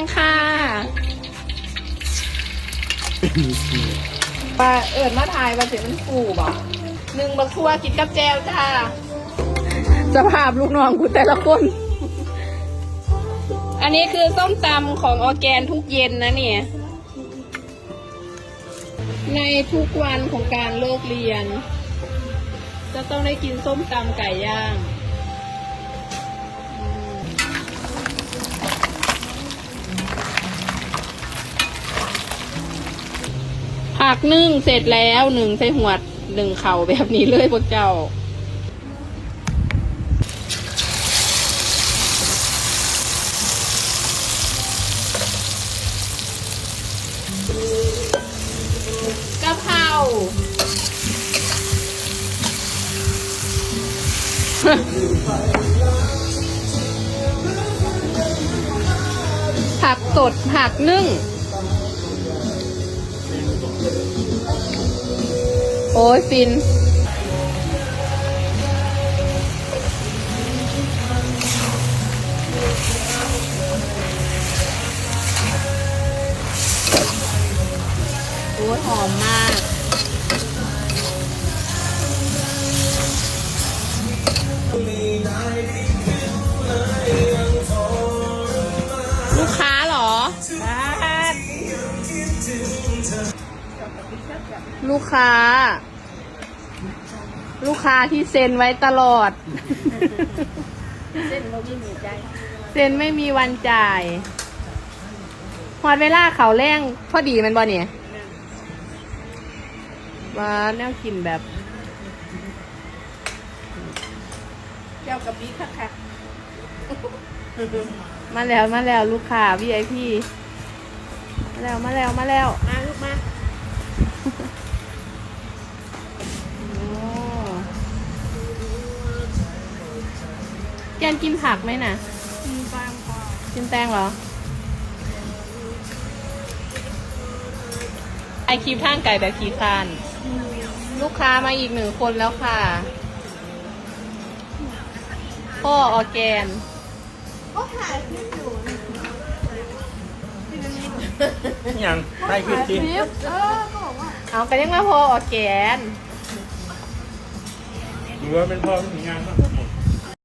งค่ะ ปลาเอิญมาทายว่าเสียมันฟูบ่หนึ่งบักทั่วกินกับแจวจ้าสภาพลูกน้องกูแต่ละคน อันนี้คือส้มตำของออร์แกนทุกเย็นนะเนี่ย ในทุกวันของการเลิกเรียน จะต้องได้กินส้มตำไก่ย่าง ผักนึ่งเสร็จแล้วหนึ่งใส่หัวดหนึ่งเข่าแบบนี้เลยพวกเจ้ากะเพราผักสดผักนึ่ง โอ้ยฟิน โอ้ยหอมมาก ลูกค้า ลูกค้าที่เซ็นไว้ตลอด เส้นเราไม่มีใจเซ็นไม่มีวันจ่ายพอดเวลาเขาแรงพอดีแมันบ่เนี่ยมาแนวกินแบบ เจ้ากับบีคักคักมาแล้วมาแล้วลูกค้า VIP มาแล้วมาแล้วมาแล้วมาลูกมา แกนกินผักไหมน่ะ มีบางพอกินแตงเหรอ ไอคลิปทางไก่แบบขีคาน ลูกค้ามาอีกหนึ่งคนแล้วค่ะ พ่อออร์แกน ก็ถ่ายคลิปอยู่ยังได้ขึ้นจริงคลิปเออก็บอกว่าเอาไปเรียกว่าพ่อออร์แกนหรือว่าเป็นพ่อผู้หญิงงานบ้างพ